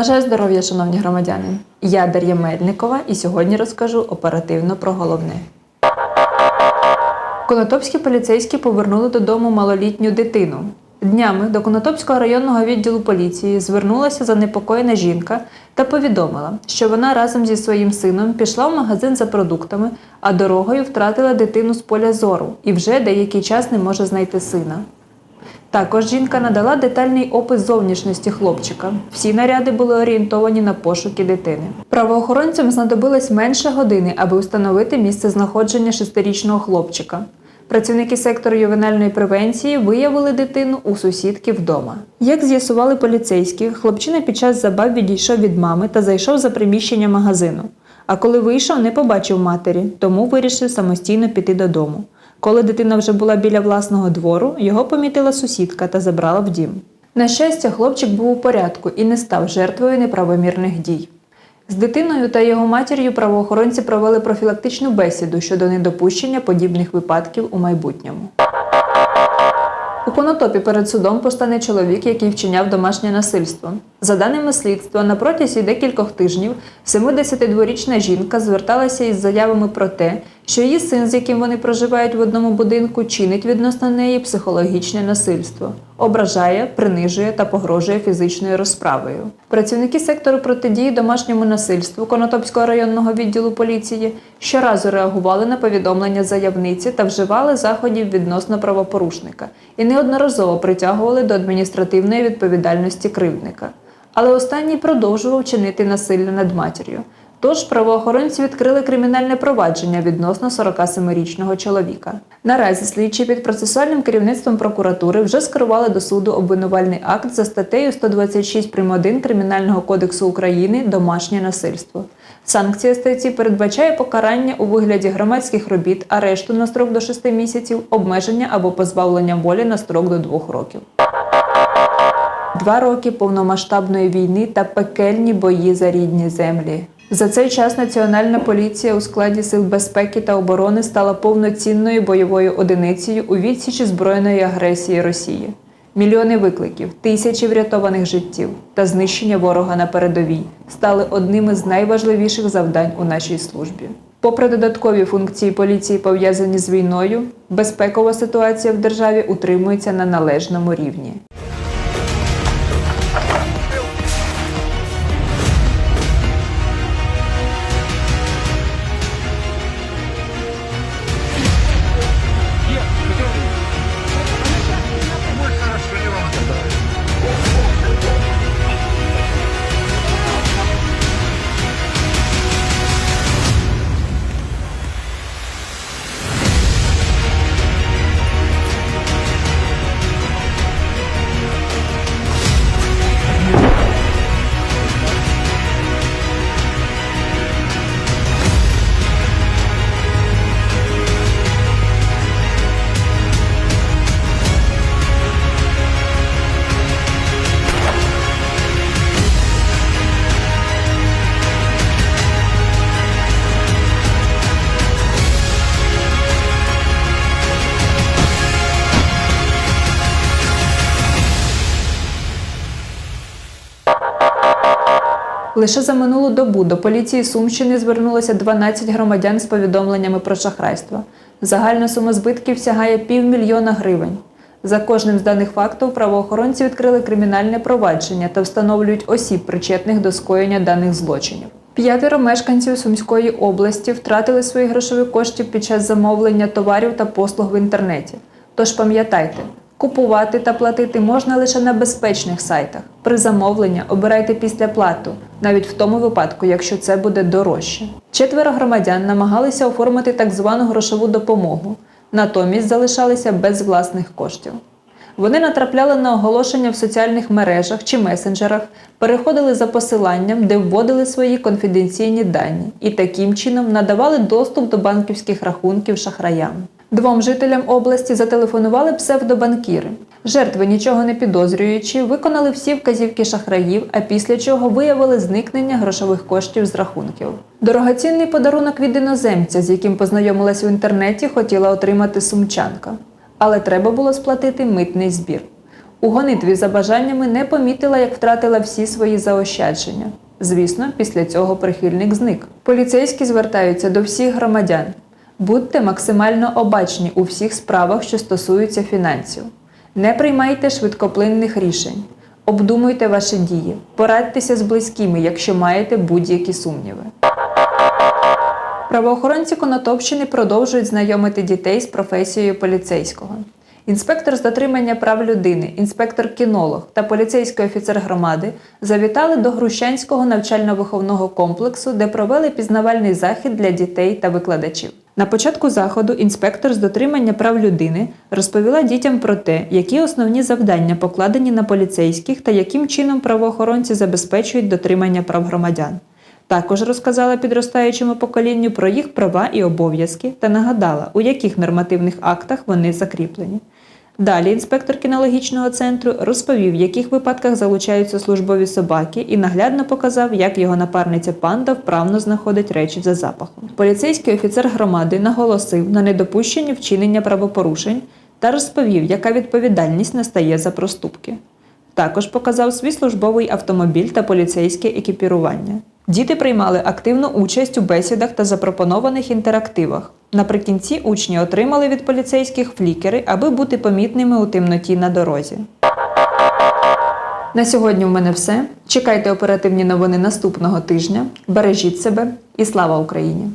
Бажаю здоров'я, шановні громадяни! Я Дар'я Мельникова і сьогодні розкажу оперативно про головне. Конотопські поліцейські повернули додому малолітню дитину. Днями до Конотопського районного відділу поліції звернулася занепокоєна жінка та повідомила, що вона разом зі своїм сином пішла в магазин за продуктами, а дорогою втратила дитину з поля зору і вже деякий час не може знайти сина. Також жінка надала детальний опис зовнішності хлопчика. Всі наряди були орієнтовані на пошуки дитини. Правоохоронцям знадобилось менше години, аби встановити місце знаходження шестирічного хлопчика. Працівники сектору ювенальної превенції виявили дитину у сусідки вдома. Як з'ясували поліцейські, хлопчина під час забав відійшов від мами та зайшов за приміщення магазину. А коли вийшов, не побачив матері, тому вирішив самостійно піти додому. Коли дитина вже була біля власного двору, його помітила сусідка та забрала в дім. На щастя, хлопчик був у порядку і не став жертвою неправомірних дій. З дитиною та його матір'ю правоохоронці провели профілактичну бесіду щодо недопущення подібних випадків у майбутньому. У Конотопі перед судом постане чоловік, який вчиняв домашнє насильство. За даними слідства, на протязі декількох тижнів 72-річна жінка зверталася із заявами про те, що її син, з яким вони проживають в одному будинку, чинить відносно неї психологічне насильство, ображає, принижує та погрожує фізичною розправою. Працівники сектору протидії домашньому насильству Конотопського районного відділу поліції щоразу реагували на повідомлення заявниці та вживали заходів відносно правопорушника і неодноразово притягували до адміністративної відповідальності кривдника. Але останній продовжував чинити насилля над матір'ю. Тож правоохоронці відкрили кримінальне провадження відносно 47-річного чоловіка. Наразі слідчі під процесуальним керівництвом прокуратури вже скерували до суду обвинувальний акт за статтею 126 прим. 1 Кримінального кодексу України Домашнє насильство. Санкція статті передбачає покарання у вигляді громадських робіт, арешту на строк до 6 місяців, обмеження або позбавлення волі на строк до 2 років. Два роки повномасштабної війни та пекельні бої за рідні землі. За цей час Національна поліція у складі сил безпеки та оборони стала повноцінною бойовою одиницею у відсічі збройної агресії Росії. Мільйони викликів, тисячі врятованих життів та знищення ворога на передовій стали одним із найважливіших завдань у нашій службі. Попри додаткові функції поліції, пов'язані з війною, безпекова ситуація в державі утримується на належному рівні. Лише за минулу добу до поліції Сумщини звернулося 12 громадян з повідомленнями про шахрайство. Загальна сума збитків сягає півмільйона гривень. За кожним з даних фактів правоохоронці відкрили кримінальне провадження та встановлюють осіб, причетних до скоєння даних злочинів. П'ятеро мешканців Сумської області втратили свої грошові кошти під час замовлення товарів та послуг в інтернеті. Тож пам'ятайте, Купувати та платити можна лише на безпечних сайтах. При замовленні обирайте після плату, навіть в тому випадку, якщо це буде дорожче. Четверо громадян намагалися оформити так звану грошову допомогу, натомість залишалися без власних коштів. Вони натрапляли на оголошення в соціальних мережах чи месенджерах, переходили за посиланням, де вводили свої конфіденційні дані і таким чином надавали доступ до банківських рахунків шахраям. Двом жителям області зателефонували псевдобанкіри. Жертви, нічого не підозрюючи, виконали всі вказівки шахраїв, а після чого виявили зникнення грошових коштів з рахунків. Дорогоцінний подарунок від іноземця, з яким познайомилась в інтернеті, хотіла отримати сумчанка. Але треба було сплатити митний збір. У гонитві за бажаннями не помітила, як втратила всі свої заощадження. Звісно, після цього прихильник зник. Поліцейські звертаються до всіх громадян. Будьте максимально обачні у всіх справах, що стосуються фінансів. Не приймайте швидкоплинних рішень. Обдумуйте ваші дії. Порадьтеся з близькими, якщо маєте будь-які сумніви. Правоохоронці Конотопщини продовжують знайомити дітей з професією поліцейського. Інспектор з дотримання прав людини, інспектор-кінолог та поліцейський офіцер громади завітали до Грущанського навчально-виховного комплексу, де провели пізнавальний захід для дітей та викладачів. На початку заходу інспектор з дотримання прав людини розповіла дітям про те, які основні завдання покладені на поліцейських та яким чином правоохоронці забезпечують дотримання прав громадян. Також розказала підростаючому поколінню про їх права і обов'язки та нагадала, у яких нормативних актах вони закріплені. Далі інспектор кінологічного центру розповів, в яких випадках залучаються службові собаки, і наглядно показав, як його напарниця панда вправно знаходить речі за запахом. Поліцейський офіцер громади наголосив на недопущенні вчинення правопорушень та розповів, яка відповідальність настає за проступки. Також показав свій службовий автомобіль та поліцейське екіпірування. Діти приймали активну участь у бесідах та запропонованих інтерактивах. Наприкінці учні отримали від поліцейських флікери, аби бути помітними у темноті на дорозі. На сьогодні в мене все. Чекайте оперативні новини наступного тижня. Бережіть себе і слава Україні!